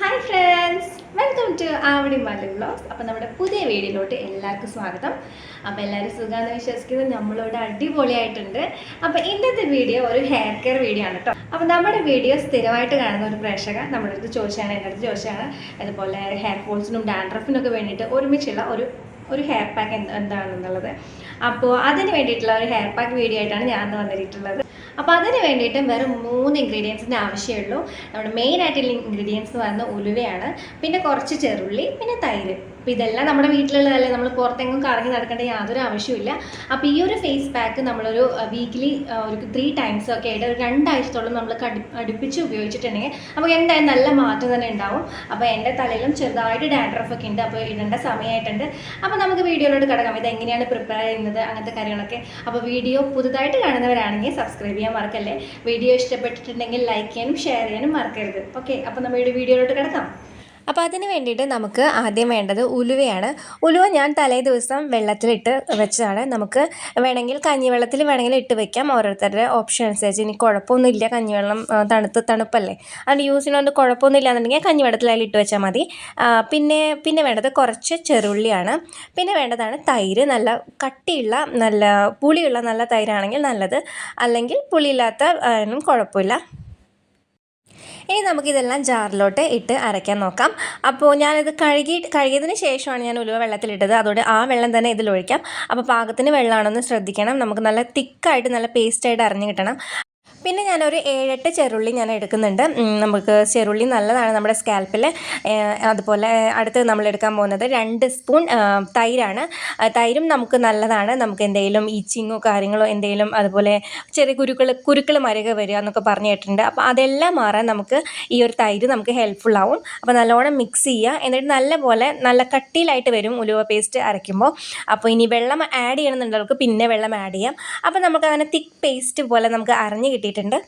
Hi friends welcome to Avadi Mali blogs അപ്പോൾ നമ്മുടെ പുതിയ വീഡിയോയിലോട്ട് എല്ലാവർക്കും സ്വാഗതം. അപ്പോൾ എല്ലാവരും സുഖമാണെന്ന് വിശ്വസിക്കുന്നത് നമ്മളിവിടെ അടിപൊളിയായിട്ടുണ്ട്. അപ്പോൾ ഇന്നത്തെ വീഡിയോ ഒരു ഹെയർ കെയർ വീഡിയോ ആണ് കേട്ടോ അപ്പോൾ നമ്മുടെ വീഡിയോ സ്ഥിരമായിട്ട് കാണുന്ന ഒരു പ്രേക്ഷക നമ്മുടെ അടുത്ത് ചോദിച്ചാണ് എന്റെ അടുത്ത് ചോദിച്ചാണ്. അതുപോലെ ഹെയർ ഫോൾസിനും ഡാൻഡ്രഫിനൊക്കെ വേണ്ടിയിട്ട് ഒരുമിച്ചുള്ള ഒരു ഒരു ഹെയർ പാക്ക് എന്താണെന്നുള്ളത്. അപ്പോൾ അതിന് വേണ്ടിയിട്ടുള്ള ഒരു ഹെയർ പാക്ക് വീഡിയോ ആയിട്ടാണ് ഞാൻ വന്നിട്ടുള്ളത് അപ്പോൾ അതിന് വേണ്ടിയിട്ട് വെറും മൂന്ന് ഇൻഗ്രീഡിയൻസിന്റെ ആവശ്യമുള്ളൂ. നമ്മുടെ മെയിൻ ആയിട്ടുള്ള ഇൻഗ്രീഡിയൻസ് എന്ന് പറയുന്നത് ഉലുവയാണ് പിന്നെ കുറച്ച് ചെറുള്ളി പിന്നെ തൈര്. അപ്പോൾ ഇതെല്ലാം നമ്മുടെ വീട്ടിലുള്ളതല്ലേ? നമ്മൾ പുറത്തെങ്ങും കറങ്ങി നടക്കേണ്ട യാതൊരു ആവശ്യമില്ല അപ്പോൾ ഈ ഒരു ഫേസ് പാക്ക് നമ്മളൊരു വീക്കിലി ഒരു ത്രീ ടൈംസ് ഒക്കെ ആയിട്ട് ഒരു രണ്ടാഴ്ചത്തോളം നമ്മൾ കടി അടുപ്പിച്ച് ഉപയോഗിച്ചിട്ടുണ്ടെങ്കിൽ നമുക്ക് എന്തായാലും നല്ല മാറ്റം തന്നെ ഉണ്ടാവും. അപ്പോൾ എന്റെ തലയിലും ചെറുതായിട്ട് ഡാൻഡ്രഫ് ഒക്കെ ഉണ്ട്. അപ്പോൾ ഇടേണ്ട സമയമായിട്ടുണ്ട്. അപ്പോൾ നമുക്ക് വീഡിയോയിലോട്ട് കിടക്കാം. ഇത് എങ്ങനെയാണ് പ്രിപ്പയർ ചെയ്യുന്നത്? അങ്ങനത്തെ കാര്യങ്ങളൊക്കെ. അപ്പോൾ വീഡിയോ പുതുതായിട്ട് കാണുന്നവരാണെങ്കിൽ സബ്സ്ക്രൈബ് ചെയ്യാൻ മറക്കല്ലേ? വീഡിയോ ഇഷ്ടപ്പെട്ടിട്ടുണ്ടെങ്കിൽ ലൈക്ക് ചെയ്യാനും ഷെയർ ചെയ്യാനും മറക്കരുത്. ഓക്കെ അപ്പോൾ നമ്മുടെ വീഡിയോയിലോട്ട് കിടക്കാം. അപ്പോൾ അതിന് വേണ്ടിയിട്ട് നമുക്ക് ആദ്യം വേണ്ടത് ഉലുവയാണ്. ഉലുവ ഞാൻ തലേ ദിവസം വെള്ളത്തിലിട്ട് വെച്ചതാണ്. നമുക്ക് വേണമെങ്കിൽ കഞ്ഞിവെള്ളത്തിൽ വേണമെങ്കിൽ ഇട്ട് വെക്കാം. ഓരോരുത്തരുടെ ഓപ്ഷൻ അനുസരിച്ച്. ഇനി കുഴപ്പമൊന്നുമില്ല കഞ്ഞിവെള്ളം തണുത്ത് തണുപ്പല്ലേ. അത് യൂസ് ചെയ്യുന്നതുകൊണ്ട് കുഴപ്പമൊന്നുമില്ല എന്നുണ്ടെങ്കിൽ കഞ്ഞിവെള്ളത്തിൽ ഇട്ട് വെച്ചാൽ മതി. പിന്നെ പിന്നെ വേണ്ടത് കുറച്ച് ചെറുള്ളിയാണ്. പിന്നെ വേണ്ടതാണ് തൈര്. നല്ല കട്ടിയുള്ള നല്ല പുളിയുള്ള നല്ല തൈരാണെങ്കിൽ നല്ലത്. അല്ലെങ്കിൽ പുളിയില്ലാത്ത കുഴപ്പമില്ല. ഇനി നമുക്കിതെല്ലാം ജാറിലോട്ട് ഇട്ട് അരയ്ക്കാൻ നോക്കാം. അപ്പോൾ ഞാനിത് കഴുകി കഴുകിയതിന് ശേഷമാണ് ഞാൻ ഉലുവ വെള്ളത്തിലിട്ടത്. അതുകൊണ്ട് ആ വെള്ളം തന്നെ ഇതിലൊഴിക്കാം. അപ്പോൾ പാകത്തിന് വെള്ളമാണെന്ന് ശ്രദ്ധിക്കണം. നമുക്ക് നല്ല തിക്കായിട്ട് നല്ല പേസ്റ്റായിട്ട് അറിഞ്ഞ് കിട്ടണം. പിന്നെ ഞാനൊരു ഏഴെട്ട് ചെറുള്ളി ഞാൻ എടുക്കുന്നുണ്ട്. നമുക്ക് ചെറുള്ളി നല്ലതാണ് നമ്മുടെ സ്കാൽപ്പിൽ അതുപോലെ അടുത്ത് നമ്മൾ എടുക്കാൻ പോകുന്നത് രണ്ട് സ്പൂൺ തൈരാണ്. തൈരും നമുക്ക് നല്ലതാണ്. നമുക്ക് എന്തെങ്കിലും ഈച്ചിങ്ങോ കാര്യങ്ങളോ എന്തെങ്കിലും അതുപോലെ ചെറിയ കുരുക്കൾ കുരുക്കൾ മരക വരിക എന്നൊക്കെ പറഞ്ഞു കേട്ടിട്ടുണ്ട്. അപ്പോൾ അതെല്ലാം മാറാൻ നമുക്ക് ഈ ഒരു തൈര് നമുക്ക് ഹെൽപ്ഫുൾ ആവും. അപ്പോൾ നല്ലോണം മിക്സ് ചെയ്യുക. എന്നിട്ട് നല്ലപോലെ നല്ല കട്ടിയിലായിട്ട് വരും ഉലുവ പേസ്റ്റ് അരയ്ക്കുമ്പോൾ. അപ്പോൾ ഇനി വെള്ളം ആഡ് ചെയ്യണമെന്നുണ്ടെങ്കിൽ പിന്നെ വെള്ളം ആഡ് ചെയ്യാം. അപ്പോൾ നമുക്ക് അങ്ങനെ തിക്ക് പേസ്റ്റ് പോലെ നമുക്ക് അരഞ്ഞ് കിട്ടിയിട്ടുണ്ട്.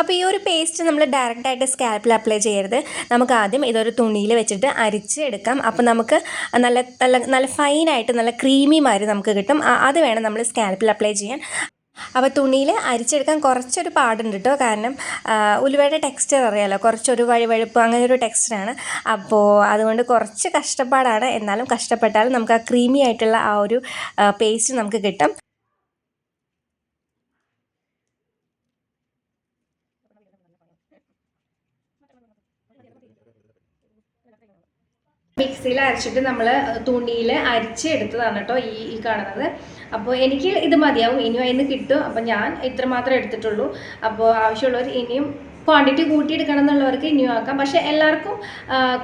അപ്പോൾ ഈ ഒരു പേസ്റ്റ് നമ്മൾ ഡയറക്റ്റായിട്ട് സ്കാൽപ്പിൽ അപ്ലൈ ചെയ്യരുത്. നമുക്ക് ആദ്യം ഇതൊരു തുണിയിൽ വെച്ചിട്ട് അരിച്ച് എടുക്കാം അപ്പോൾ നമുക്ക് നല്ല നല്ല നല്ല ഫൈനായിട്ട് നല്ല ക്രീമി മാതിരി നമുക്ക് കിട്ടും. അത് വേണം നമ്മൾ സ്കാൽപ്പിൽ അപ്ലൈ ചെയ്യാൻ. അപ്പോൾ തുണിയിൽ അരിച്ചെടുക്കാൻ കുറച്ചൊരു പാടുണ്ട് കേട്ടോ കാരണം ഉലുവയുടെ ടെക്സ്ചർ അറിയാലോ. കുറച്ചൊരു വഴി വഴുപ്പ് അങ്ങനെ ഒരു ടെക്സ്ചറാണ് അപ്പോൾ അതുകൊണ്ട് കുറച്ച് കഷ്ടപ്പാടാണ്. എന്നാലും കഷ്ടപ്പെട്ടാലും നമുക്ക് ആ ക്രീമി ആയിട്ടുള്ള ആ ഒരു പേസ്റ്റ് നമുക്ക് കിട്ടും. മിക്സിയിൽ അരച്ചിട്ട് നമ്മൾ തുണിയിൽ അരിച്ച് എടുത്തതാണ് കേട്ടോ ഈ ഈ കാണുന്നത്. അപ്പോൾ എനിക്ക് ഇത് മതിയാവും. ഇനിയും അതിന് കിട്ടും. അപ്പോൾ ഞാൻ ഇത്ര മാത്രമേ എടുത്തിട്ടുള്ളൂ. അപ്പോൾ ആവശ്യമുള്ളവർ ഇനിയും ക്വാണ്ടിറ്റി കൂട്ടിയെടുക്കണം എന്നുള്ളവർക്ക് ഇനിയും ആക്കാം. പക്ഷേ എല്ലാവർക്കും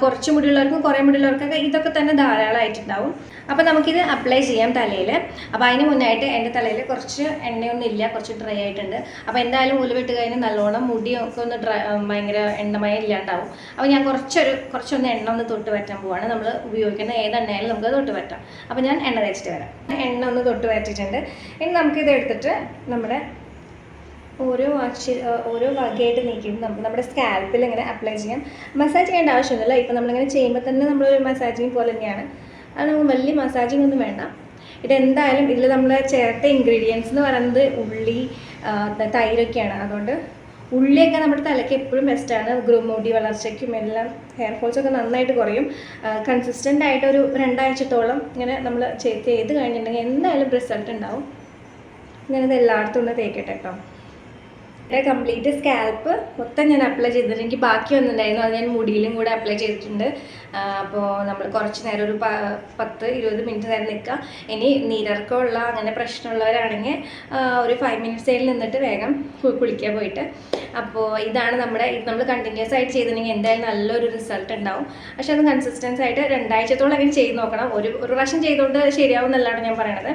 കുറച്ച് മുടിയുള്ളവർക്കും കുറേ മുടിയുള്ളവർക്കൊക്കെ ഇതൊക്കെ തന്നെ ധാരാളമായിട്ടുണ്ടാവും. അപ്പോൾ നമുക്കിത് അപ്ലൈ ചെയ്യാം തലയിൽ അപ്പോൾ അതിന് മുന്നായിട്ട് എന്റെ തലയിൽ കുറച്ച് എണ്ണയൊന്നും ഇല്ല കുറച്ച് ഡ്രൈ ആയിട്ടുണ്ട്. അപ്പോൾ എന്തായാലും ഉലുവിട്ട് കഴിഞ്ഞാൽ നല്ലോണം മുടിയൊക്കെ ഒന്ന് ഡ്രൈ ഭയങ്കര എണ്ണമയം ഇല്ലാണ്ടാവും. അപ്പോൾ ഞാൻ കുറച്ചൊരു കുറച്ചൊന്ന് എണ്ണ ഒന്ന് തൊട്ട് പറ്റാൻ പോവാണ്. നമ്മൾ ഉപയോഗിക്കുന്ന ഏത് എണ്ണയായാലും നമുക്ക് തൊട്ട് പറ്റാം അപ്പോൾ ഞാൻ എണ്ണ തേച്ചിട്ട് വരാം. എണ്ണ ഒന്ന് തൊട്ട് പറ്റിയിട്ടുണ്ട് ഇനി നമുക്കിത് എടുത്തിട്ട് നമ്മുടെ ഓരോ അക്ഷ ഓരോ വകയായിട്ട് നീക്കിയിട്ട് നമുക്ക് നമ്മുടെ സ്കാൽപ്പിൽ ഇങ്ങനെ അപ്ലൈ ചെയ്യാം. മസാജ് ചെയ്യേണ്ട ആവശ്യമൊന്നുമില്ല. ഇപ്പം നമ്മളിങ്ങനെ ചെയ്യുമ്പോൾ തന്നെ നമ്മളൊരു മസാജിങ് പോലെ തന്നെയാണ്. അത് നമുക്ക് വലിയ മസാജിങ് ഒന്നും വേണ്ട. ഇതെന്തായാലും ഇതിൽ നമ്മൾ ചേർത്ത ഇൻഗ്രീഡിയൻസ് എന്ന് പറയുന്നത് ഉള്ളി തൈരൊക്കെയാണ്. അതുകൊണ്ട് ഉള്ളിയൊക്കെ നമ്മുടെ തലയ്ക്ക് എപ്പോഴും ബെസ്റ്റാണ് ഗ്രോ മുടി വളർച്ചയ്ക്കും എല്ലാം ഹെയർ ഫോൾസൊക്കെ നന്നായിട്ട് കുറയും. കൺസിസ്റ്റന്റ് ആയിട്ട് ഒരു രണ്ടാഴ്ചത്തോളം ഇങ്ങനെ നമ്മൾ ചെയ്ത് കഴിഞ്ഞിട്ടുണ്ടെങ്കിൽ എന്തായാലും റിസൾട്ട് ഉണ്ടാവും. ഞാനത് എല്ലായിടത്തും ഒന്ന് തേക്കട്ടെ കേട്ടോ എന്റെ കംപ്ലീറ്റ് സ്കാൽപ്പ് മൊത്തം ഞാൻ അപ്ലൈ ചെയ്തിട്ടുണ്ട്. എനിക്ക് ബാക്കി വന്നിട്ടുണ്ടായിരുന്നു. അത് ഞാൻ മുടിയിലും കൂടെ അപ്ലൈ ചെയ്തിട്ടുണ്ട്. അപ്പോൾ നമ്മൾ കുറച്ച് നേരം ഒരു പത്ത് ഇരുപത് മിനിറ്റ് നേരം നിൽക്കുക ഇനി നീരർക്കമുള്ള അങ്ങനെ പ്രശ്നമുള്ളവരാണെങ്കിൽ ഒരു ഫൈവ് മിനിറ്റ്സ് സൈഡിൽ നിന്നിട്ട് വേഗം കുളിക്കാൻ പോയിട്ട്. അപ്പോൾ ഇതാണ് നമ്മുടെ ഇത് നമ്മൾ കണ്ടിന്യൂസ് ആയിട്ട് ചെയ്തിട്ടുണ്ടെങ്കിൽ എന്തായാലും നല്ലൊരു റിസൾട്ട് ഉണ്ടാവും. പക്ഷേ അത് കൺസിസ്റ്റൻസ് ആയിട്ട് രണ്ടാഴ്ചത്തോളം അങ്ങനെ ചെയ്ത് നോക്കണം. ഒരു ഒരു പ്രാവശ്യം ചെയ്തുകൊണ്ട് ശരിയാവും എന്നുള്ളതാണ് ഞാൻ പറയണത്.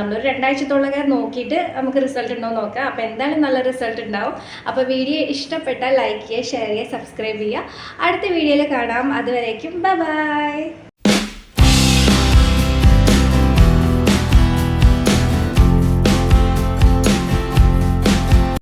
നമ്മളൊരു രണ്ടാഴ്ചത്തോളം നോക്കിയിട്ട് നമുക്ക് റിസൾട്ട് ഉണ്ടോ നോക്കാം. അപ്പോൾ എന്തായാലും നല്ല റിസൾട്ട് ഉണ്ടാവും അപ്പോൾ വീഡിയോ ഇഷ്ടപ്പെട്ടാൽ ലൈക്ക് ചെയ്യുക ഷെയർ ചെയ്യുക സബ്സ്ക്രൈബ് ചെയ്യുക. അടുത്ത വീഡിയോയിൽ കാണാം. അതുവരേക്കും ബൈ